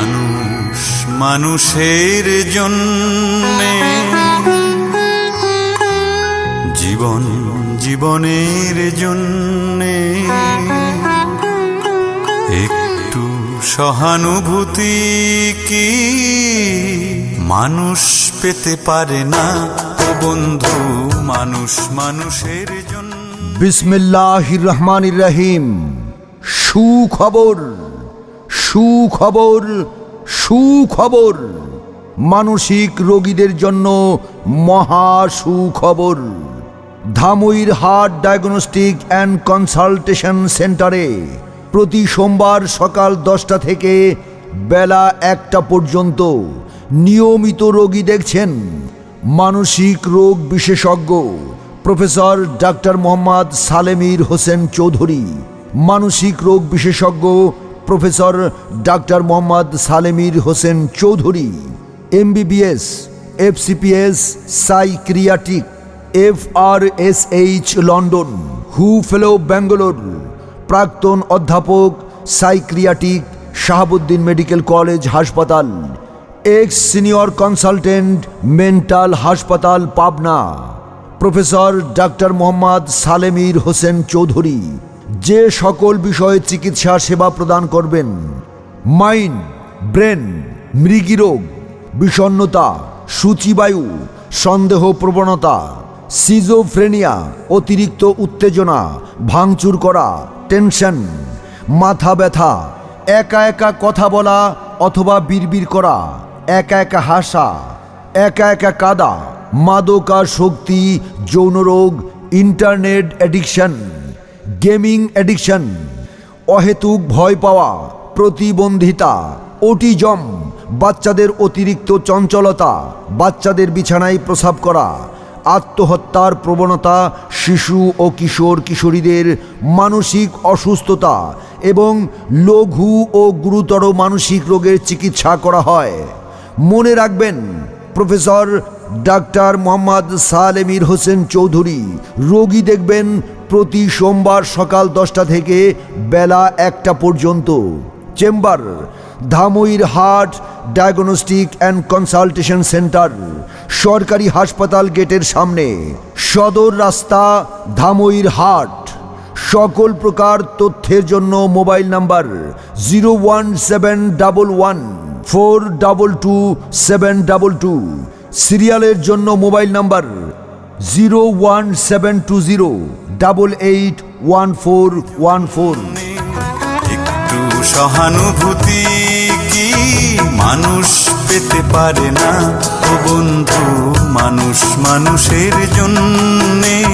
মানুষ মানুষের জন্যে। জীবন জীবনের জন্যে। একটু সহানুভূতি কি মানুষ পেতে পারে না? বন্ধু, মানুষ মানুষের জন্য। বিসমিল্লাহির রহমান রহিম। সুখবর। সুখবর সুখবর। মানসিক রোগীদের জন্য মহা সুখবর। Dhamoir heart diagnostic and consultation সেন্টারে প্রতি সোমবার সকাল দশটা থেকে বেলা একটা পর্যন্ত নিয়মিত রোগী দেখছেন মানসিক রোগ বিশেষজ্ঞ প্রফেসর ডাক্তার মোহাম্মদ সালেমির হোসেন চৌধুরী। মানসিক রোগ বিশেষজ্ঞ professor doctor Mohammad Salemir Hossain Chowdhury, MBBS, FCPS, psychiatric F R S H London, হু ফেলো ব্যাঙ্গালোর, প্রাক্তন অধ্যাপক, সাইক্রিয়াটিক, শাহাবুদ্দিন মেডিকেল কলেজ হাসপাতাল, এক্স সিনিয়র কনসালটেন্ট, মেন্টাল হাসপাতাল পাবনা, প্রফেসর ডাক্তার মোহাম্মদ সালেমির হোসেন চৌধুরী যে সকল বিষয়ে চিকিৎসা সেবা প্রদান করবেন মাইন্ড ব্রেন, মৃগীরোগ বিষণ্নতা সূচিবায়ু সন্দেহ প্রবণতা সিজোফ্রেনিয়া, অতিরিক্ত উত্তেজনা, ভাঙচুর করা, টেনশন, মাথা ব্যথা, একা একা কথা বলা অথবা বিড়বিড় করা, একা একা হাসা, একা একা কাদা মাদকা শক্তি যৌনরোগ, ইন্টারনেট অ্যাডিকশন। গেমিং অ্যাডিকশন অহেতুক ভয় পাওয়া, প্রতিবন্ধিতা ওটিজম বাচ্চাদের অতিরিক্ত চঞ্চলতা, বাচ্চাদের বিছানায় প্রসাব করা, আত্মহত্যার প্রবণতা, শিশু ও কিশোর কিশোরীদের মানসিক অসুস্থতা এবং লঘু ও গুরুতর মানসিক রোগের চিকিৎসা করা হয়। মনে রাখবেন, প্রফেসর ডাক্তার মোহাম্মদ সালেমির হোসেন চৌধুরী, রোগী দেখবেন প্রতি সোমবার সকাল দশটা থেকে বেলা একটা পর্যন্ত। চেম্বার, ধামইর হাট, ডায়াগনস্টিক অ্যান্ড কনসালটেশন সেন্টার, সরকারি হাসপাতাল গেটের সামনে, সদর রাস্তা, ধামইর হাট। সকল প্রকার তথ্যের জন্য mobile number zero one seven double one, four double two seven double two. সিরিয়ালের জন্য mobile number zero one seven two zero double eight one four one four একটু সহানুভূতি কি মানুষ পেতে পারে না? বন্ধু, মানুষ মানুষের জন্যে।